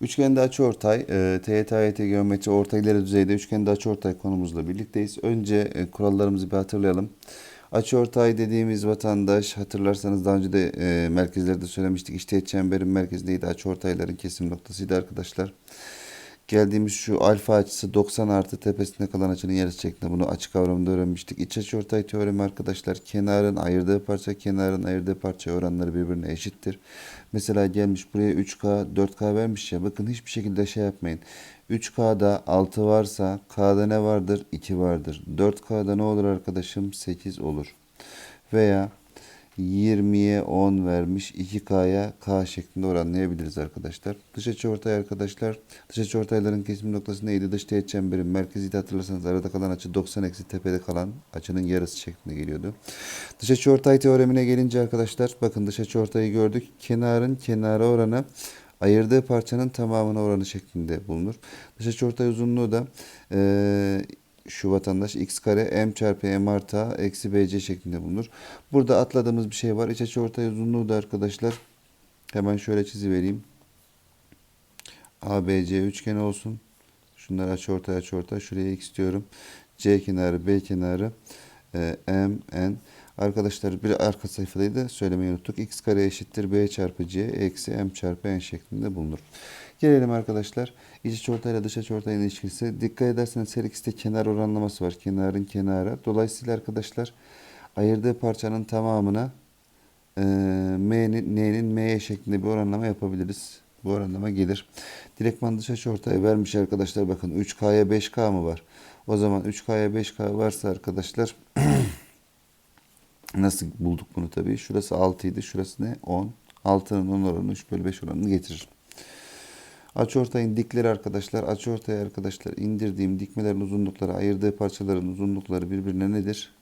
Üçgende açıortay, e, TYT, AYT geometri orta ileri düzeyde üçgende açıortay konumuzla birlikteyiz. Önce e, kurallarımızı bir hatırlayalım. Açıortay dediğimiz vatandaş hatırlarsanız daha önce de e, merkezlerde söylemiştik. İşte çemberin merkezindeydi. Açıortayların kesim noktasıydı arkadaşlar. Geldiğimiz şu alfa açısı 90 artı tepesinde kalan açının yarısı şeklinde bunu açı kavramında öğrenmiştik. İç açıortay teoremi arkadaşlar kenarın ayırdığı parça kenarın ayırdığı parça oranları birbirine eşittir. Mesela gelmiş buraya 3K 4K vermiş ya bakın hiçbir şekilde şey yapmayın. 3K'da 6 varsa K'da ne vardır? 2 vardır. 4K'da ne olur arkadaşım? 8 olur. Veya 20'ye 10 vermiş 2K'ya K şeklinde oranlayabiliriz arkadaşlar. Dış açıortay arkadaşlar. Dış açıortayların kesim noktası neydi? Dış teğet çemberin merkeziydi hatırlarsanız arada kalan açı 90 eksi tepede kalan açının yarısı şeklinde geliyordu. Dış açıortay teoremine gelince arkadaşlar bakın dış açıortayı gördük. Kenarın kenara oranı ayırdığı parçanın tamamına oranı şeklinde bulunur. Dış açıortay uzunluğu da eee şu vatandaş x kare m çarpı m artı eksi bc şeklinde bulunur. Burada atladığımız bir şey var. İç açı ortay uzunluğu da arkadaşlar hemen şöyle çizivereyim. ABC üçgen olsun. Şunlar açı ortay açı ortay. Şuraya x diyorum. C kenarı B kenarı e, m n. Arkadaşlar bir arka sayfadaydı söylemeyi unuttuk. x kare eşittir b çarpı c eksi m çarpı n şeklinde bulunur. Gelelim arkadaşlar. İç açıortay ile dış açıortayın ilişkisi. Dikkat ederseniz her ikisi de kenar oranlaması var. Kenarın kenarı. Dolayısıyla arkadaşlar ayırdığı parçanın tamamına e, m'nin n'nin m'ye şeklinde bir oranlama yapabiliriz. Bu oranlama gelir. Direktman dış açıortay vermiş arkadaşlar. Bakın 3K'ya 5K mı var? O zaman 3K'ya 5K varsa arkadaşlar Nasıl bulduk bunu tabii? Şurası 6 idi. Şurası ne? 10. 6'nın 10 oranı 3 bölü 5 oranını getirir. Açıortayın dikleri arkadaşlar. Açıortaya arkadaşlar indirdiğim dikmelerin uzunlukları, ayırdığı parçaların uzunlukları birbirine nedir?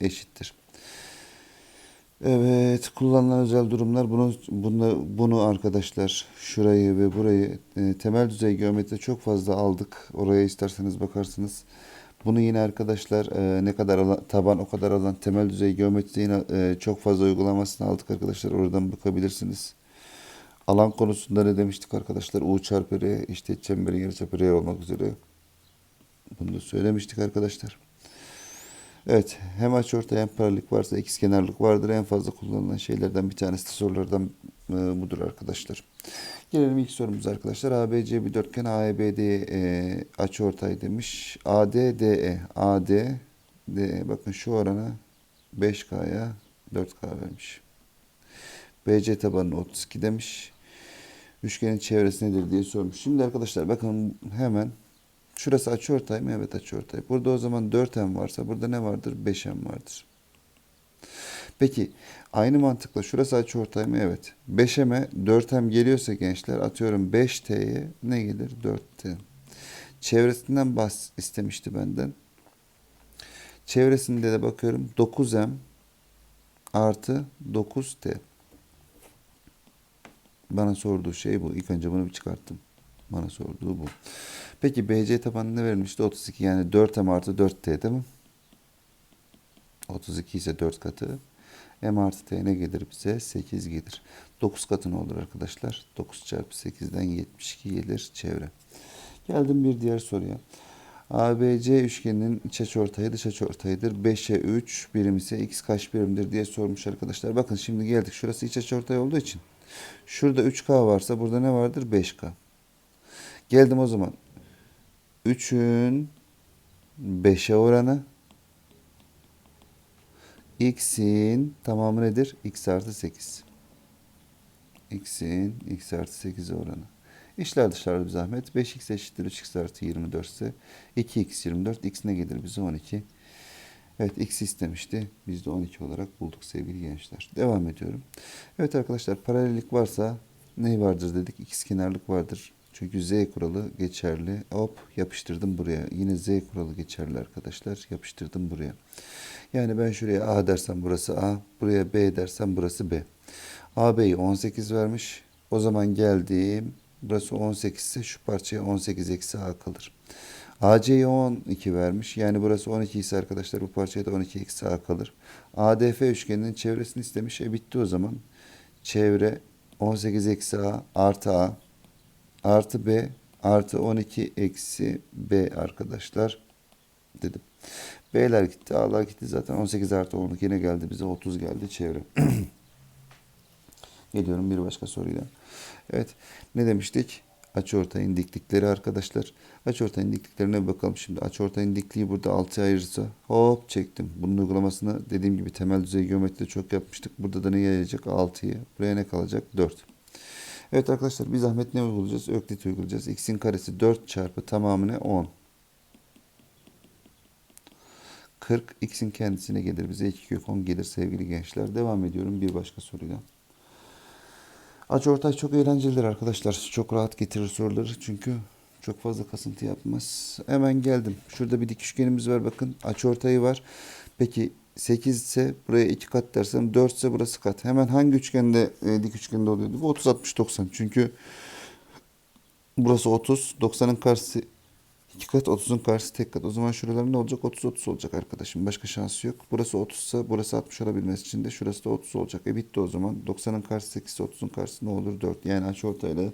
Eşittir. Evet, kullanılan özel durumlar bunu bunu bunu arkadaşlar şurayı ve burayı e, temel düzey geometride çok fazla aldık. Oraya isterseniz bakarsınız. Bunu yine arkadaşlar e, ne kadar alan, taban o kadar alan temel düzey geometride yine e, çok fazla uygulamasını aldık arkadaşlar. Oradan bakabilirsiniz. Alan konusunda ne demiştik arkadaşlar? U çarpı R işte çemberin yarıçapı R olmak üzere. Bunu da söylemiştik arkadaşlar. Evet hem açıortay hem paralellik varsa ikizkenarlık vardır. En fazla kullanılan şeylerden bir tanesi sorulardan e, budur arkadaşlar. Gelelim ilk sorumuza arkadaşlar. ABC bir dörtgen AEBD e, açıortay demiş. AD DE AD DE bakın şu orana 5K'ya 4K vermiş. BC tabanı 32 demiş. Üçgenin çevresi nedir diye sormuş. Şimdi arkadaşlar bakın hemen şurası açıortay mı? Evet açıortay. Burada o zaman 4M varsa burada ne vardır? 5M vardır. Peki aynı mantıkla şurası açıortay mı? Evet. 5M'e 4M geliyorsa gençler atıyorum 5T'ye ne gelir? 4T. Çevresinden bas istemişti benden. Çevresinde de bakıyorum 9M artı 9T. Bana sorduğu şey bu. İlk önce bunu bir çıkarttım. Bana sorduğu bu. Peki BC tabanı ne verilmişti? 32 yani 4M artı 4T değil mi? 32 ise 4 katı. M artı T ne gelir bize? 8 gelir. 9 katı ne olur arkadaşlar? 9 çarpı 8'den 72 gelir çevre. Geldim bir diğer soruya. ABC üçgeninin iç açıortayı dış açıortayıdır. 5'e 3 birim ise x kaç birimdir diye sormuş arkadaşlar. Bakın şimdi geldik. Şurası iç açıortay olduğu için. Şurada 3K varsa burada ne vardır? 5K. Geldim o zaman. 3'ün 5'e oranı x'in tamamı nedir? x artı 8. x'in x artı 8 oranı. İşler dışarıda bir zahmet. 5x eşittir 3x artı 24 ise 2x 24. x ne gelir bize? 12. Evet x istemişti. Biz de 12 olarak bulduk sevgili gençler. Devam ediyorum. Evet arkadaşlar paralellik varsa ne vardır dedik? İkizkenarlık vardır. Çünkü z kuralı geçerli. Hop yapıştırdım buraya. Yine z kuralı geçerli arkadaşlar. Yapıştırdım buraya. Yani ben şuraya a dersem burası a. Buraya b dersem burası b. AB'yi 18 vermiş. O zaman geldiğim burası 18 ise şu parçaya 18 eksi a kalır. AC'ye 12 vermiş. Yani burası 12 ise arkadaşlar bu parçaya da 12 eksi a kalır. ADF üçgeninin çevresini istemiş. E bitti o zaman. Çevre 18 eksi a artı a artı b artı 12 eksi b arkadaşlar dedim. B'ler gitti, A'lar gitti zaten 18 artı 12 yine geldi bize 30 geldi çevre. Geliyorum bir başka soruyla. Evet ne demiştik? Açıortayın diklikleri arkadaşlar. Açıortayın dikliklerine bakalım şimdi. Açıortayın dikliği burada 6'ya ayırırsa hop çektim. Bunun uygulamasını dediğim gibi temel düzey geometride çok yapmıştık. Burada da ne gelecek? 6'yı. Buraya ne kalacak? 4. Evet arkadaşlar bir zahmet ne uygulayacağız? Öklit uygulayacağız. X'in karesi 4 çarpı tamamı 10. 40 x'in kendisine gelir. Bize 2 kök 10 gelir sevgili gençler. Devam ediyorum bir başka soruyla. Açıortay çok eğlencelidir arkadaşlar. Çok rahat getirir soruları çünkü çok fazla kasıntı yapmaz. Hemen geldim. Şurada bir dik üçgenimiz var bakın. Açıortayı var. Peki 8 ise buraya 2 kat dersem 4 ise burası kat. Hemen hangi üçgende e, dik üçgende oluyordu? Bu 30 60 90. Çünkü burası 30, 90'ın karşısı 2 kat 30'un karşısı tek kat. O zaman şuralar ne olacak? 30 30 olacak arkadaşım. Başka şansı yok. Burası 30 ise burası 60 olabilmesi için de şurası da 30 olacak. E bitti o zaman. 90'ın karşısı 8 ise 30'un karşısı ne olur? 4. Yani açıortayla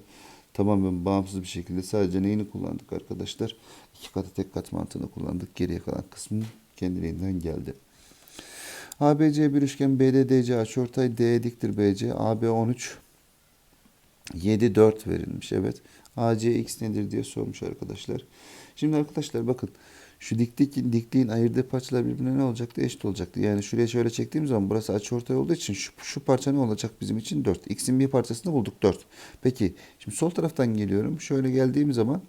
tamamen bağımsız bir şekilde sadece neyini kullandık arkadaşlar? 2 katı tek kat mantığını kullandık. Geriye kalan kısmı kendiliğinden geldi. ABC bir üçgen BDDC açıortay D diktir BC AB 13 7 4 verilmiş evet. AC x nedir diye sormuş arkadaşlar. Şimdi arkadaşlar bakın şu diklik, dikliğin ayırdığı parçalar birbirine ne olacaktı? Eşit olacaktı. Yani şuraya şöyle çektiğim zaman burası açıortay olduğu için şu, şu parça ne olacak bizim için? 4. X'in bir parçasını bulduk 4. Peki şimdi sol taraftan geliyorum. Şöyle geldiğim zaman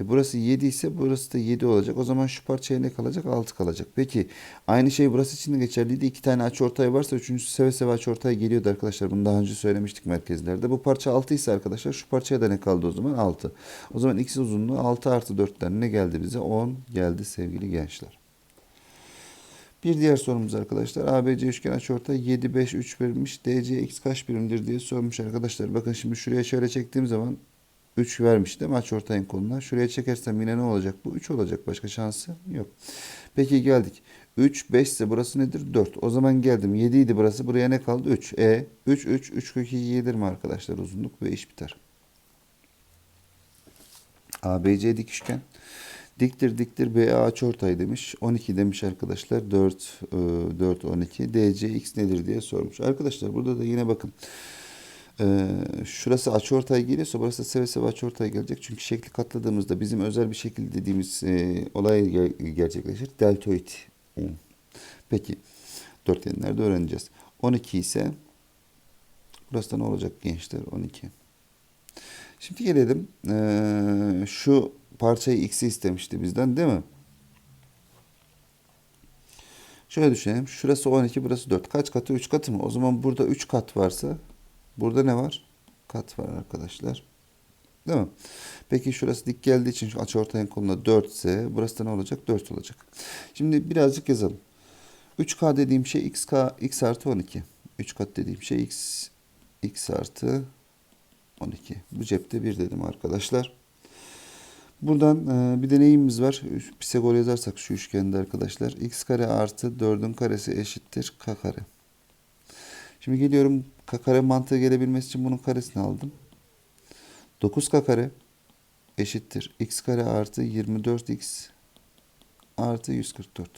e burası 7 ise burası da 7 olacak. O zaman şu parçaya ne kalacak? 6 kalacak. Peki aynı şey burası için de geçerliydi. İki tane açıortay varsa üçüncüsü seve seve açıortay geliyordu arkadaşlar. Bunu daha önce söylemiştik merkezlerde. Bu parça 6 ise arkadaşlar şu parçaya da ne kaldı o zaman? 6. O zaman x uzunluğu 6 artı 4'ten ne geldi bize? 10 geldi sevgili gençler. Bir diğer sorumuz arkadaşlar. ABC üçgen açıortay 7, 5, 3 verilmiş. DC x kaç birimdir diye sormuş arkadaşlar. Bakın şimdi şuraya şöyle çektiğim zaman 3 vermiş değil mi açıortayın koluna? Şuraya çekersem yine ne olacak bu? 3 olacak. Başka şansı yok. Peki geldik. 3, 5 ise burası nedir? 4. O zaman geldim. 7 idi burası. Buraya ne kaldı? 3. E 3, 3, 3 kök 2 gelir mi arkadaşlar uzunluk ve iş biter. ABC dik üçgen. Diktir diktir BA açıortay demiş. 12 demiş arkadaşlar. 4, 4, 12. DC x nedir diye sormuş. Arkadaşlar burada da yine bakın. Ee, şurası açıortay geliyorsa burası seve seve açıortay gelecek. Çünkü şekli katladığımızda bizim özel bir şekil dediğimiz e, olay ger- gerçekleşir. Deltoid. Peki. Dörtgenlerde öğreneceğiz. 12 ise burası da ne olacak gençler? 12. Şimdi gelelim. Ee, şu parçayı x'i istemişti bizden değil mi? Şöyle düşünelim. Şurası 12, burası 4. Kaç katı? 3 katı mı? O zaman burada 3 kat varsa Burada ne var? Kat var arkadaşlar. Değil mi? Peki şurası dik geldiği için şu açıortayın koluna 4 ise burası da ne olacak? 4 olacak. Şimdi birazcık yazalım. 3K dediğim şey XK, X artı 12. 3 kat dediğim şey X, X artı 12. Bu cepte 1 dedim arkadaşlar. Buradan e, bir deneyimimiz var. Pisagor yazarsak şu üçgende arkadaşlar. X kare artı 4'ün karesi eşittir K kare. Şimdi geliyorum k mantığı gelebilmesi için bunun karesini aldım. 9k kare eşittir. x kare artı 24x artı 144.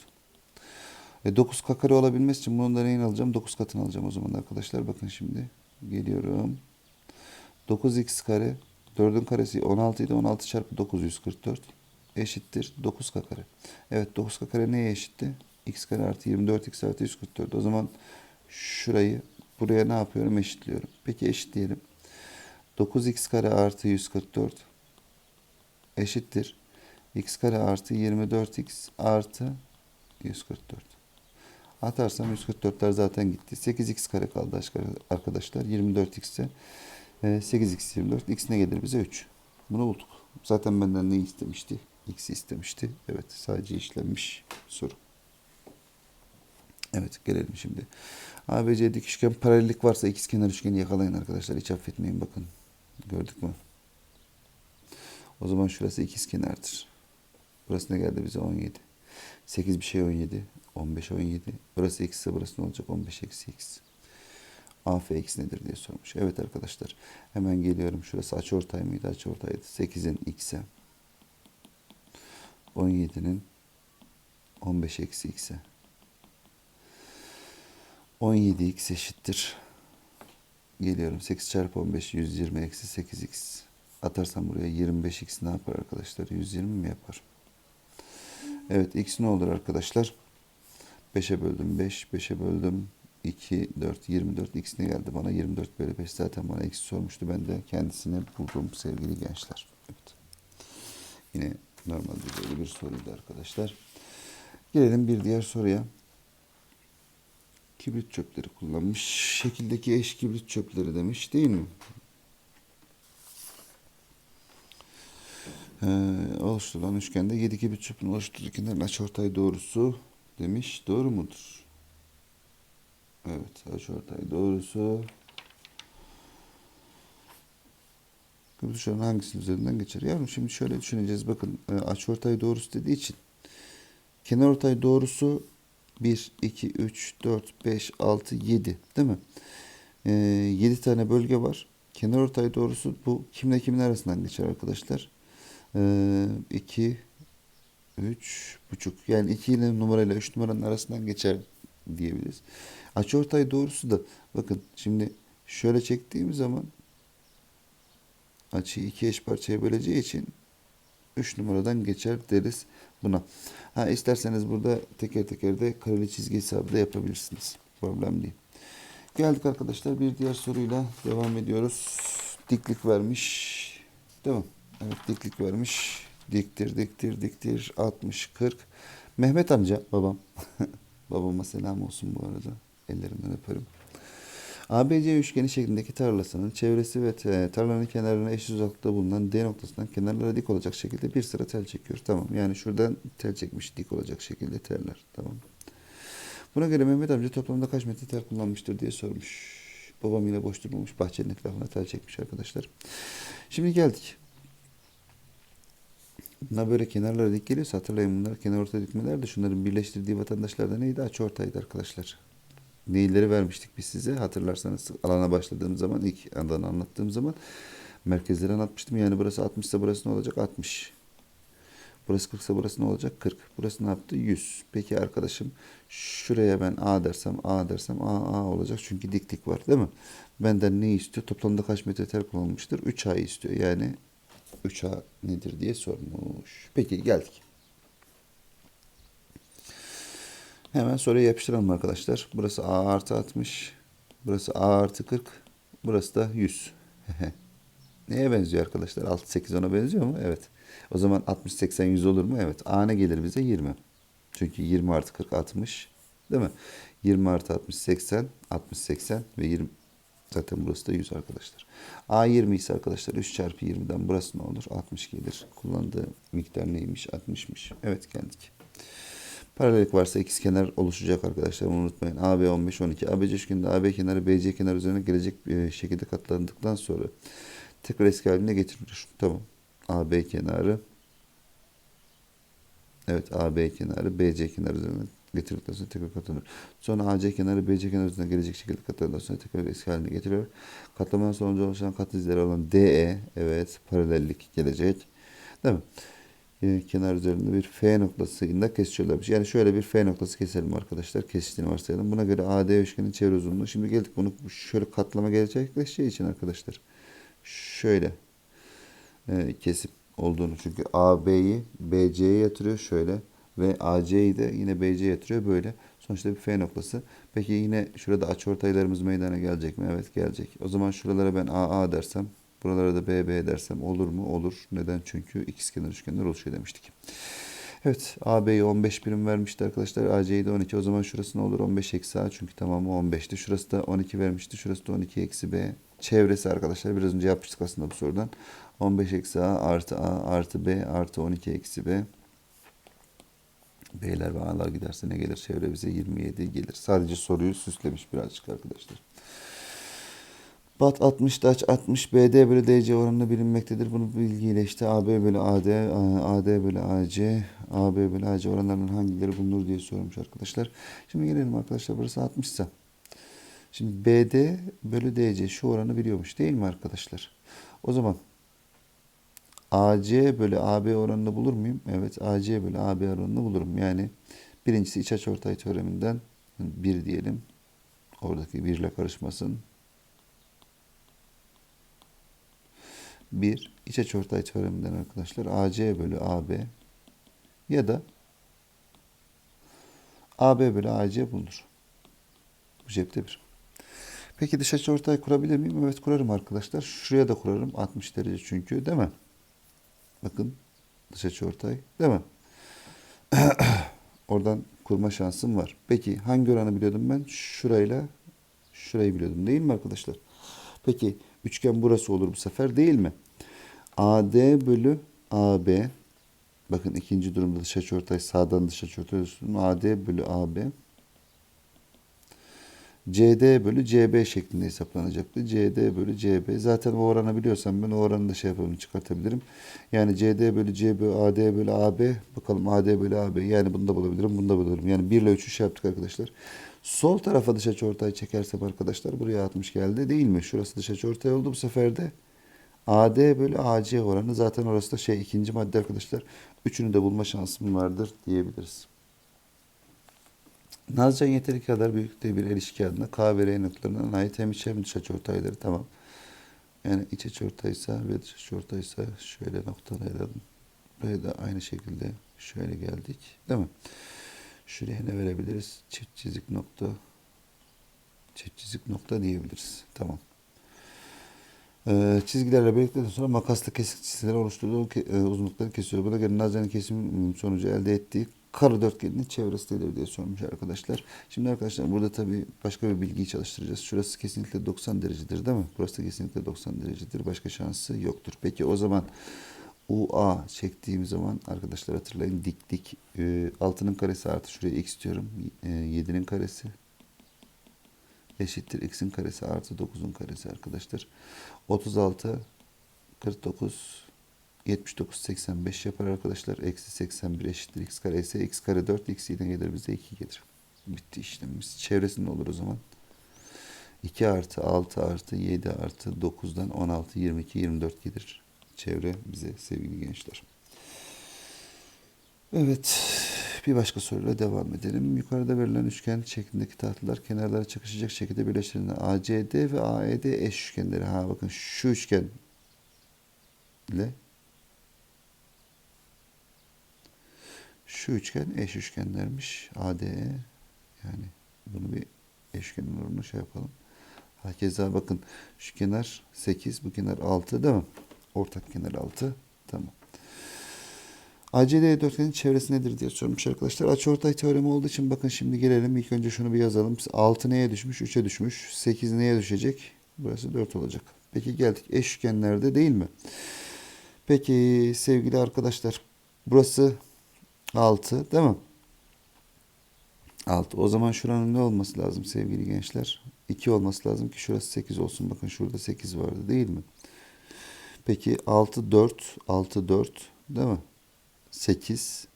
E 9k kare olabilmesi için bunun da neyini alacağım? 9 katını alacağım o zaman arkadaşlar. Bakın şimdi geliyorum. 9x kare 4'ün karesi 16 idi. 16 çarpı 9 144 eşittir 9k kare. Evet 9k kare neye eşitti? x kare artı 24x artı 144. O zaman şurayı Buraya ne yapıyorum? Eşitliyorum. Peki eşitleyelim. 9x kare artı 144 eşittir. x kare artı 24x artı 144. Atarsam 144'ler zaten gitti. 8x kare kaldı arkadaşlar. 24x ise 8x 24. x ne gelir bize? 3. Bunu bulduk. Zaten benden ne istemişti? X'i istemişti. Evet sadece işlenmiş soru. Evet gelelim şimdi. ABC dik üçgen paralellik varsa ikizkenar üçgeni yakalayın arkadaşlar. Hiç affetmeyin bakın. Gördük mü? O zaman şurası ikizkenardır. Burası ne geldi bize? 17. 8 bir şey 17. 15 17. Burası x ise burası ne olacak? 15 eksi x. AFX nedir diye sormuş. Evet arkadaşlar hemen geliyorum. Şurası açıortay mıydı? Açıortaydı. 8'in x'e 17'nin 15 eksi x'e 17x eşittir. Geliyorum 8 çarpı 15 120 eksi 8x. Atarsam buraya 25x ne yapar arkadaşlar? 120 mi yapar? Evet x ne olur arkadaşlar? 5'e böldüm 5, 5'e böldüm 2, 4, 24. X ne geldi bana? 24 bölü 5 zaten bana x sormuştu. Ben de kendisini buldum sevgili gençler. Evet. Yine normal düzeyli bir soruydu arkadaşlar. Gelelim bir diğer soruya. Kibrit çöpleri kullanmış. Şekildeki eş kibrit çöpleri demiş değil mi? Ee, oluşturulan üçgende 7 kibrit çöpünü oluştururken açıortay doğrusu demiş. Doğru mudur? Evet, açıortay doğrusu kibrit çöpünün hangisinin üzerinden geçer? Yavrum şimdi şöyle düşüneceğiz. Bakın e, açıortay doğrusu dediği için kenar ortay doğrusu 1, 2, 3, 4, 5, 6, 7 değil mi? Ee, 7 tane bölge var. Kenar ortay doğrusu bu kimle kimin arasından geçer arkadaşlar? Ee, 2, 3 buçuk. Yani 2 ile numarayla 3 numaranın arasından geçer diyebiliriz. Açıortay doğrusu da bakın şimdi şöyle çektiğim zaman açıyı iki eş parçaya böleceği için 3 numaradan geçer deriz buna. Ha isterseniz burada teker teker de kareli çizgi hesabı da yapabilirsiniz. Problem değil. Geldik arkadaşlar bir diğer soruyla devam ediyoruz. Diklik vermiş. Mi? Evet diklik vermiş. Diktir diktir diktir 60 40. Mehmet amca babam. Babama selam olsun bu arada. Ellerinden öperim. ABC üçgeni şeklindeki tarlasının çevresi ve tarlanın kenarına eşit uzaklıkta bulunan D noktasından kenarlara dik olacak şekilde bir sıra tel çekiyor. Tamam. Yani şuradan tel çekmiş dik olacak şekilde teller. Tamam. Buna göre Mehmet amca toplamda kaç metre tel kullanmıştır diye sormuş. Babam yine boş durmamış. Bahçenin etrafına tel çekmiş arkadaşlar. Şimdi geldik. Bunlar böyle kenarlara dik geliyorsa hatırlayın bunlar kenar orta dikmeler de şunların birleştirdiği vatandaşlar da neydi? Açı ortaydı arkadaşlar. Neyleri vermiştik biz size hatırlarsanız alana başladığım zaman ilk alanı anlattığım zaman merkezleri anlatmıştım. Yani burası 60 ise burası ne olacak? 60. Burası 40 ise burası ne olacak? 40. Burası ne yaptı? 100. Peki arkadaşım şuraya ben A dersem A dersem A A olacak. Çünkü dik dik var değil mi? Benden ne istiyor? Toplamda kaç metre tel kullanılmıştır? 3 A istiyor. Yani 3A nedir diye sormuş. Peki geldik. Hemen soruya yapıştıralım arkadaşlar. Burası A artı 60. Burası A artı 40. Burası da 100. Neye benziyor arkadaşlar? 6, 8, 10'a benziyor mu? Evet. O zaman 60, 80, 100 olur mu? Evet. A ne gelir bize? 20. Çünkü 20 artı 40, 60. Değil mi? 20 artı 60, 80. 60, 80 ve 20. Zaten burası da 100 arkadaşlar. A 20 ise arkadaşlar 3 çarpı 20'den burası ne olur? 60 gelir. Kullandığı miktar neymiş? 60'mış. Evet geldik. Paralellik varsa ikizkenar oluşacak arkadaşlar. Bunu unutmayın. AB 15 12. ABC üçgeninde AB kenarı BC kenarı üzerine gelecek şekilde katlandıktan sonra tekrar eski haline getirilir. Tamam. AB kenarı Evet AB kenarı BC kenarı üzerine getirdikten sonra tekrar katlanır. Sonra AC kenarı BC kenarı üzerine gelecek şekilde katlandıktan sonra tekrar eski haline getirilir. Katlamadan sonucu oluşan kat izleri olan DE evet paralellik gelecek. Değil mi? E, kenar üzerinde bir F noktasıyla kesişiyorlarmış. Yani şöyle bir F noktası keselim arkadaşlar. Kesiştiğini varsayalım. Buna göre AD üçgenin çevre uzunluğu. Şimdi geldik bunu şöyle katlama gerçekleşeceği için arkadaşlar. Şöyle e, kesim olduğunu. Çünkü AB'yi BC'ye yatırıyor şöyle. Ve AC'yi de yine BC'ye yatırıyor böyle. Sonuçta bir F noktası. Peki yine şurada açıortaylarımız meydana gelecek mi? Evet gelecek. O zaman şuralara ben AA dersem Buralara da BB dersem olur mu? Olur. Neden? Çünkü ikizkenar üçgenler oluşuyor demiştik. Evet AB'yi 15 birim vermişti arkadaşlar. AC'yi de 12. O zaman şurası ne olur? 15 eksi A çünkü tamamı 15'ti. Şurası da 12 vermişti. Şurası da 12 eksi B. Çevresi arkadaşlar biraz önce yapmıştık aslında bu sorudan. 15 eksi A artı A artı B artı 12 eksi B. B'ler ve A'lar giderse ne gelir? Çevre bize 27 gelir. Sadece soruyu süslemiş birazcık arkadaşlar. Bat 60, Daç 60, BD bölü DC oranında bilinmektedir. Bunu bilgiyle işte AB bölü AD, AD bölü AC, AB bölü AC oranlarının hangileri bulunur diye sormuş arkadaşlar. Şimdi gelelim arkadaşlar burası 60 ise. Şimdi BD bölü DC şu oranı biliyormuş değil mi arkadaşlar? O zaman AC bölü AB oranını bulur muyum? Evet AC bölü AB oranını bulurum. Yani birincisi iç açıortay teoreminden bir diyelim. Oradaki birle karışmasın. Bir iç açıortay teoreminden arkadaşlar AC bölü AB ya da AB bölü AC bulunur. Bu cepte bir. Peki dış açıortay kurabilir miyim? Evet kurarım arkadaşlar. Şuraya da kurarım. 60 derece çünkü değil mi? Bakın dış açıortay değil mi? Oradan kurma şansım var. Peki hangi oranı biliyordum ben? Şurayla şurayı biliyordum değil mi arkadaşlar? Peki üçgen burası olur bu sefer değil mi? AD bölü AB bakın ikinci durumda dış açıortay sağdan dış açıortay olsun. AD bölü AB CD bölü CB şeklinde hesaplanacaktı. CD bölü CB. Zaten o oranı biliyorsam ben o oranı da şey yapalım çıkartabilirim. Yani CD bölü CB, AD bölü AB. Bakalım AD bölü AB. Yani bunu da bulabilirim, bunu da bulabilirim. Yani 1 ile 3'ü şey yaptık arkadaşlar. Sol tarafa dış açıortay çekersem arkadaşlar buraya 60 geldi değil mi? Şurası dış açıortay oldu bu sefer de. AD bölü AC oranı zaten orası da şey ikinci madde arkadaşlar. Üçünü de bulma şansım vardır diyebiliriz. Nazcan yeteri kadar büyüklükte bir el iş kağıdına K ve R noktalarından ait hem iç hem dış açıortayları tamam. Yani iç açıortaysa ve dış açıortaysa şöyle noktalayalım. Buraya da aynı şekilde şöyle geldik. Değil mi? Şuraya ne verebiliriz? Çift çizik nokta. Çift çizik nokta diyebiliriz. Tamam. Ee, çizgilerle birlikte sonra makasla kesik çizgileri oluşturduğu ke- e, uzunlukları kesiyor. Buna göre Nazcan'ın kesim sonucu elde ettiği kare dörtgenin çevresi nedir diye sormuş arkadaşlar. Şimdi arkadaşlar burada tabii başka bir bilgiyi çalıştıracağız. Şurası kesinlikle 90 derecedir değil mi? Burası da kesinlikle 90 derecedir. Başka şansı yoktur. Peki o zaman UA çektiğim zaman arkadaşlar hatırlayın dik dik e, altının karesi artı şuraya x diyorum. E, 7'nin karesi eşittir x'in karesi artı 9'un karesi arkadaşlar. 36 49 79 85 yapar arkadaşlar. Eksi 81 eşittir x kare ise x kare 4 x yine gelir bize 2 gelir. Bitti işlemimiz. Çevresi ne olur o zaman? 2 artı 6 artı 7 artı 9'dan 16 22 24 gelir. Çevre bize sevgili gençler. Evet. Bir başka soruyla devam edelim. Yukarıda verilen üçgen şeklindeki tahtalar kenarlara çakışacak şekilde birleştirildiğinde ACD ve AED eş üçgenleri. Ha bakın şu üçgen ile şu üçgen eş üçgenlermiş. ADE yani bunu bir eş üçgenin oranını şey yapalım. Hakeza bakın şu kenar 8 bu kenar 6 değil mi? Ortak kenar 6. Tamam. ACD dörtgenin çevresi nedir diye sormuş arkadaşlar. Açıortay teoremi olduğu için bakın şimdi gelelim. İlk önce şunu bir yazalım. 6 neye düşmüş? 3'e düşmüş. 8 neye düşecek? Burası 4 olacak. Peki geldik eş üçgenlerde değil mi? Peki sevgili arkadaşlar burası 6 değil mi? 6. O zaman şuranın ne olması lazım sevgili gençler? 2 olması lazım ki şurası 8 olsun. Bakın şurada 8 vardı değil mi? Peki 6 4 6 4 değil mi? 8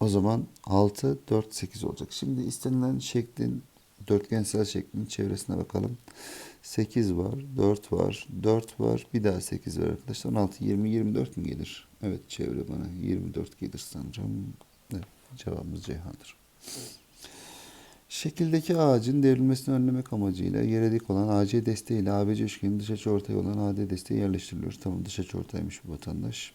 o zaman 6 4 8 olacak. Şimdi istenilen şeklin dörtgensel şeklin çevresine bakalım. 8 var, 4 var, 4 var, bir daha 8 var arkadaşlar. 16 20 24 mi gelir? Evet çevre bana 24 gelir sanırım. Evet, cevabımız Ceyhan'dır. Şekildeki ağacın devrilmesini önlemek amacıyla yere dik olan AC desteğiyle ABC üçgenin dış açı ortaya olan AD desteği yerleştiriliyor. Tamam dış açı ortaymış bu vatandaş.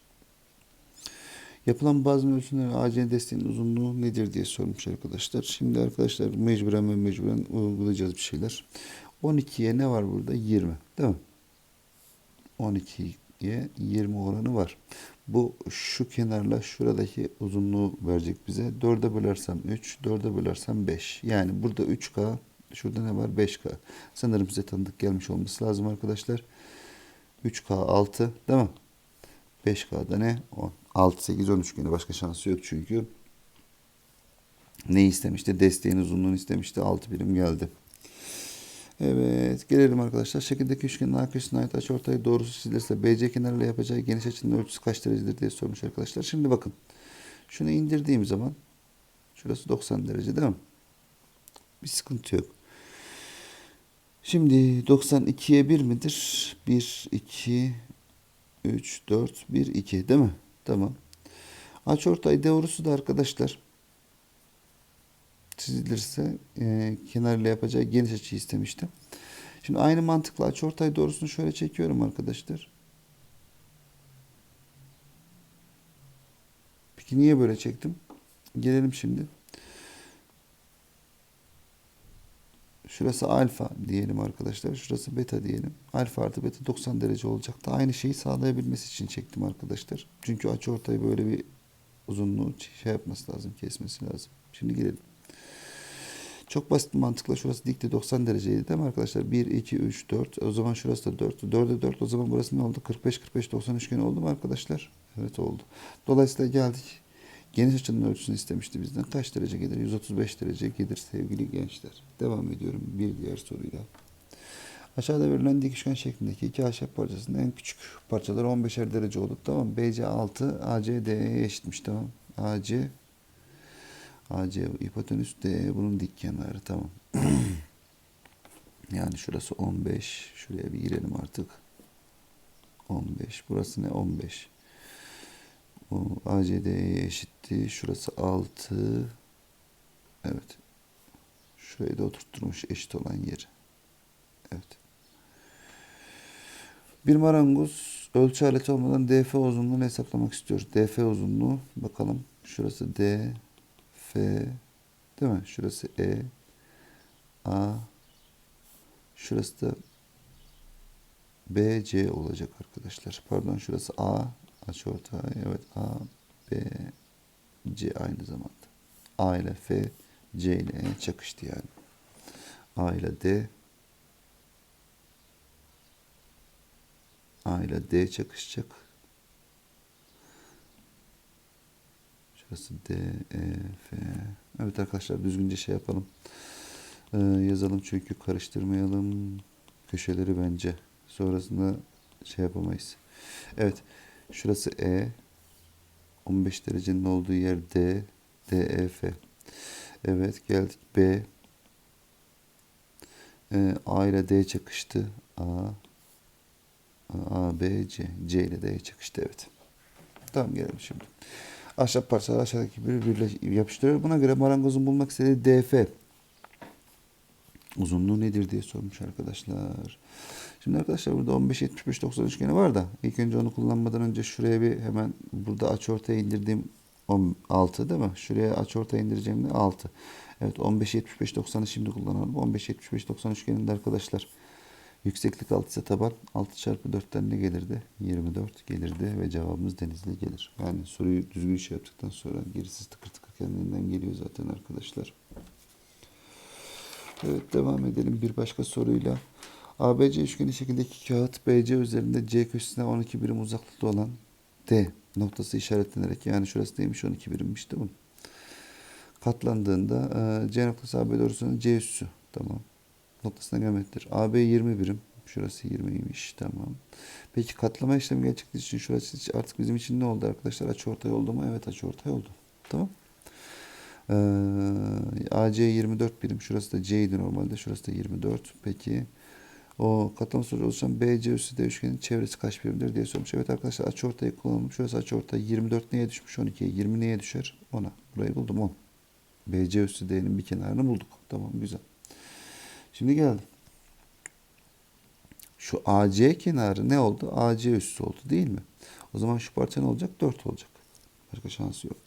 Yapılan bazı ölçümler AC desteğinin uzunluğu nedir diye sormuş arkadaşlar. Şimdi arkadaşlar mecburen ve mecburen uygulayacağız bir şeyler. 12'ye ne var burada? 20 değil mi? 12'ye 20 oranı var. Bu şu kenarla şuradaki uzunluğu verecek bize. 4'e bölersem 3, 4'e bölersem 5. Yani burada 3K, şurada ne var? 5K. Sanırım size tanıdık gelmiş olması lazım arkadaşlar. 3K 6 değil mi? 5K'da ne? 10. 6, 8, 10 üçgeni. Başka şansı yok çünkü. Ne istemişti? Desteğin uzunluğunu istemişti. 6 birim geldi. Evet. Gelelim arkadaşlar. Şekildeki üçgenin A köşesine ait açıortay doğrusu çizilirse BC kenarıyla yapacağı geniş açının ölçüsü kaç derecedir diye sormuş arkadaşlar. Şimdi bakın. Şunu indirdiğim zaman şurası 90 derece değil mi? Bir sıkıntı yok. 3 kenar 90 derece. 3 kenar 90 derece. Şimdi 92'ye 1 midir? 1, 2, 3, 4, 1, 2 değil mi? Tamam. Açıortay doğrusu da arkadaşlar çizilirse e, kenarıyla yapacağı geniş açı istemiştim. Şimdi aynı mantıkla açıortay doğrusunu şöyle çekiyorum arkadaşlar. Peki niye böyle çektim? Gelelim şimdi. Şurası alfa diyelim arkadaşlar. Şurası beta diyelim. Alfa artı beta 90 derece olacaktı. Aynı şeyi sağlayabilmesi için çektim arkadaşlar. Çünkü açıortay böyle bir uzunluğu şey yapması lazım, kesmesi lazım. Şimdi girelim. Çok basit bir mantıkla şurası dikti 90 dereceydi değil mi arkadaşlar? 1, 2, 3, 4. O zaman şurası da 4. 4'e 4 o zaman burası ne oldu? 45, 45, 90 üçgeni oldu mu arkadaşlar? Evet oldu. Dolayısıyla geldik. Geniş açının ölçüsünü istemişti bizden. Kaç derece gelir? 135 derece gelir sevgili gençler. Devam ediyorum bir diğer soruyla. Aşağıda verilen dik üçgen şeklindeki iki ahşap parçasının en küçük parçaları 15'er derece olup tamam BC 6 AC DE'ye eşitmiş tamam. AC AC hipotenüs D bunun dik kenarı tamam. yani şurası 15. Şuraya bir girelim artık. 15. Burası ne? 15. O ACD'ye eşitti. Şurası 6. Evet. Şurayı da oturtturmuş eşit olan yeri. Evet. Bir marangoz ölçü aleti olmadan DF uzunluğunu hesaplamak istiyor. DF uzunluğu bakalım. Şurası D, F, değil mi? Şurası E, A, şurası da B, C olacak arkadaşlar. Pardon şurası A, açıortay. Evet A, B, C aynı zamanda. A ile F, C ile E çakıştı yani. A ile D, A ile D çakışacak. Şurası D, E, F. Evet arkadaşlar düzgünce şey yapalım. Ee, yazalım çünkü karıştırmayalım köşeleri bence. Sonrasında şey yapamayız. Evet. Şurası E. 15 derecenin olduğu yer D. D, E, F. Evet geldik B. Ee, A ile D çakıştı. A. A, B, C. C ile D çakıştı evet. Tamam gelelim şimdi. Ahşap parçalar aşağıdaki birbiriyle yapıştırıyor. Buna göre marangozun bulmak istediği DF uzunluğu nedir diye sormuş arkadaşlar. Şimdi arkadaşlar burada 15 75 90 üçgeni var da ilk önce onu kullanmadan önce şuraya bir hemen burada açıortaya indirdiğim 6 değil mi? Şuraya açıortaya indireceğim de 6. Evet 15 75 90'ı şimdi kullanalım. 15 75 90 üçgeninde arkadaşlar Yükseklik 6 ise taban 6 çarpı 4'ten ne gelirdi? 24 gelirdi ve cevabımız Denizli gelir. Yani soruyu düzgün şey yaptıktan sonra gerisi tıkır tıkır kendinden geliyor zaten arkadaşlar. Evet devam edelim bir başka soruyla. ABC üçgeni şeklindeki kağıt BC üzerinde C köşesine 12 birim uzaklıkta olan D noktası işaretlenerek yani şurası neymiş 12 birimmiş değil mi? Katlandığında e, C noktası AB doğrusunun C üssü. Tamam noktasına geometridir. AB 20 birim. Şurası 20'ymiş. Tamam. Peki katlama işlemi gerçekleştiği için şurası artık bizim için ne oldu arkadaşlar? Açıortay oldu mu? Evet açıortay oldu. Tamam. Ee, AC 24 birim. Şurası da C'ydi normalde. Şurası da 24. Peki o katlama sonucu oluşan BC üssü D üçgenin çevresi kaç birimdir diye sormuş. Evet arkadaşlar açıortayı kullanalım. Şurası açıortay 24 neye düşmüş? 12'ye. 20 neye düşer? 10'a. Burayı buldum 10. BC üssü D'nin bir kenarını bulduk. Tamam güzel. Şimdi geldim. Şu AC kenarı ne oldu? AC üssü oldu değil mi? O zaman şu parça ne olacak? 4 olacak. Başka şansı yok.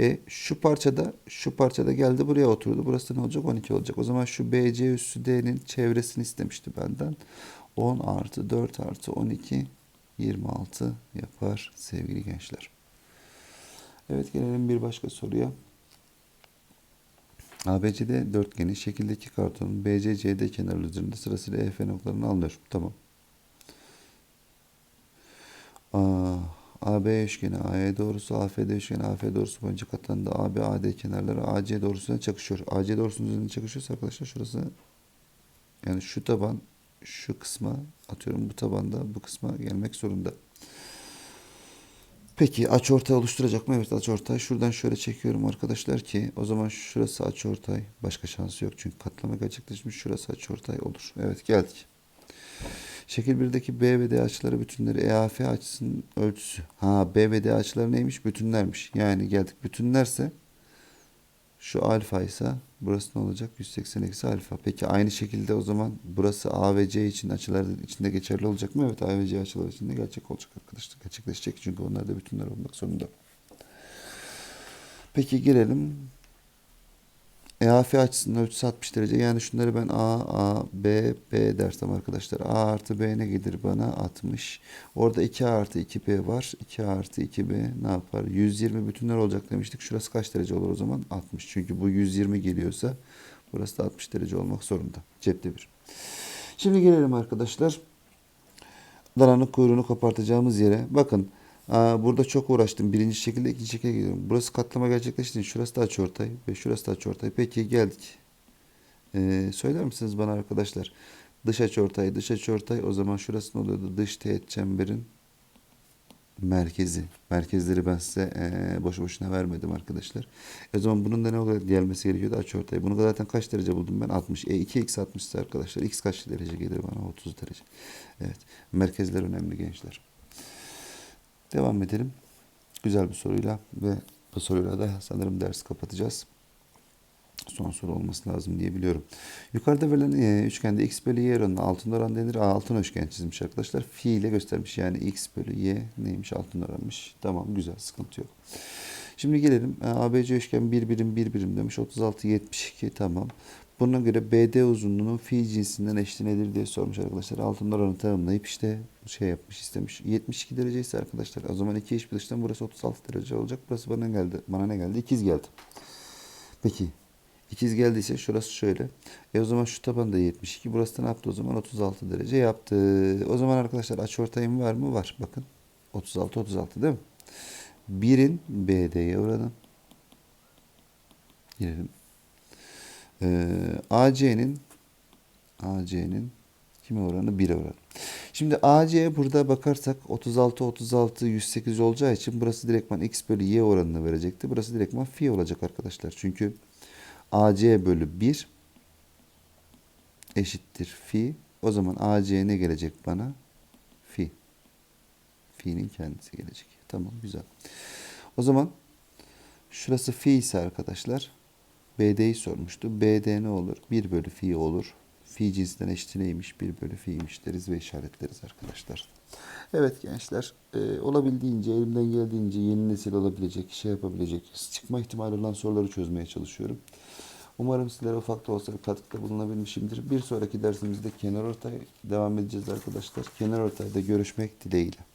E şu parçada şu parçada geldi buraya oturdu. Burası ne olacak? 12 olacak. O zaman şu BC üssü D'nin çevresini istemişti benden. 10 artı 4 artı 12 26 yapar sevgili gençler. Evet gelelim bir başka soruya. ABCD dörtgeni şekildeki kartonun BC CD kenarı üzerinde sırasıyla EF noktalarını alınıyor. Tamam. A, AB üçgeni AE doğrusu AFD üçgeni AF doğrusu boyunca katlandı. AB AD kenarları AC doğrusuna çakışıyor. AC doğrusunun üzerinde çakışıyorsa arkadaşlar şurası yani şu taban şu kısma atıyorum bu tabanda bu kısma gelmek zorunda. Peki açıortay oluşturacak mı? Evet açıortay. Şuradan şöyle çekiyorum arkadaşlar ki o zaman şurası açıortay. Başka şansı yok çünkü katlama gerçekleşmiş. Şurası açıortay olur. Evet geldik. Şekil 1'deki B ve D açıları bütünleri EAF açısının ölçüsü. Ha B ve D açıları neymiş? Bütünlermiş. Yani geldik bütünlerse şu alfa ise burası ne olacak? 180 eksi alfa. Peki aynı şekilde o zaman burası A ve C için açılar içinde geçerli olacak mı? Evet A ve C açılar içinde gerçek olacak arkadaşlar. Gerçekleşecek çünkü onlar da bütünler olmak zorunda. Peki gelelim EAF açısının ölçüsü 60 derece. Yani şunları ben A, A, B, B dersem arkadaşlar. A artı B ne gelir bana? 60. Orada 2A artı 2B var. 2A artı 2B ne yapar? 120 bütünler olacak demiştik. Şurası kaç derece olur o zaman? 60. Çünkü bu 120 geliyorsa burası da 60 derece olmak zorunda. Cepte bir. Şimdi gelelim arkadaşlar. Dananın kuyruğunu kopartacağımız yere. Bakın Burada çok uğraştım. Birinci şekilde ikinci şekilde gidiyorum. Burası katlama gerçekleşti. Şurası da açıortay ve şurası da açıortay. Peki geldik. Ee, söyler misiniz bana arkadaşlar? Dış açıortay, dış açıortay. O zaman şurası ne oluyordu? Dış teğet çemberin merkezi. Merkezleri ben size eee boşu boşuna vermedim arkadaşlar. E o zaman bunun da ne olarak gelmesi gerekiyordu? Açıortay. Bunu da zaten kaç derece buldum ben? 60. E 2x 60 ise arkadaşlar. X kaç derece gelir bana? 30 derece. Evet. Merkezler önemli gençler. Devam edelim. Güzel bir soruyla ve bu soruyla da sanırım dersi kapatacağız. Son soru olması lazım diye biliyorum. Yukarıda verilen e, üçgende x bölü y oranına altın oran denir. A, altın üçgen çizmiş arkadaşlar. Fi ile göstermiş. Yani x bölü y neymiş? Altın oranmış. Tamam güzel sıkıntı yok. Şimdi gelelim. ABC üçgen bir birim bir birim demiş. 36 72 tamam. Buna göre BD uzunluğunun fi cinsinden eşit nedir diye sormuş arkadaşlar. Altın oranı tanımlayıp işte şey yapmış istemiş. 72 derece ise arkadaşlar o zaman iki eş dıştan burası 36 derece olacak. Burası bana ne geldi? Bana ne geldi? İkiz geldi. Peki ikiz geldiyse şurası şöyle. E o zaman şu taban da 72. Burası da ne yaptı o zaman? 36 derece yaptı. O zaman arkadaşlar açıortayım var mı? Var. Bakın. 36 36 değil mi? 1'in BD'ye oranı. Girelim. Ee, AC'nin AC'nin kime oranı? 1'e oranı. Şimdi AC burada bakarsak 36 36 108 olacağı için burası direktman x bölü y oranını verecekti. Burası direktman fi olacak arkadaşlar. Çünkü AC bölü 1 eşittir fi. O zaman AC ne gelecek bana? Fi. Fi'nin kendisi gelecek. Tamam güzel. O zaman şurası fi ise arkadaşlar BD'yi sormuştu. BD ne olur? 1 bölü fi olur. Fi cinsinden eşit neymiş? 1 bölü fi'ymiş deriz ve işaretleriz arkadaşlar. Evet gençler e, olabildiğince elimden geldiğince yeni nesil olabilecek, şey yapabilecek, çıkma ihtimali olan soruları çözmeye çalışıyorum. Umarım sizlere ufak da olsa bir katkıda bulunabilmişimdir. Bir sonraki dersimizde kenar ortay devam edeceğiz arkadaşlar. Kenar ortayda görüşmek dileğiyle.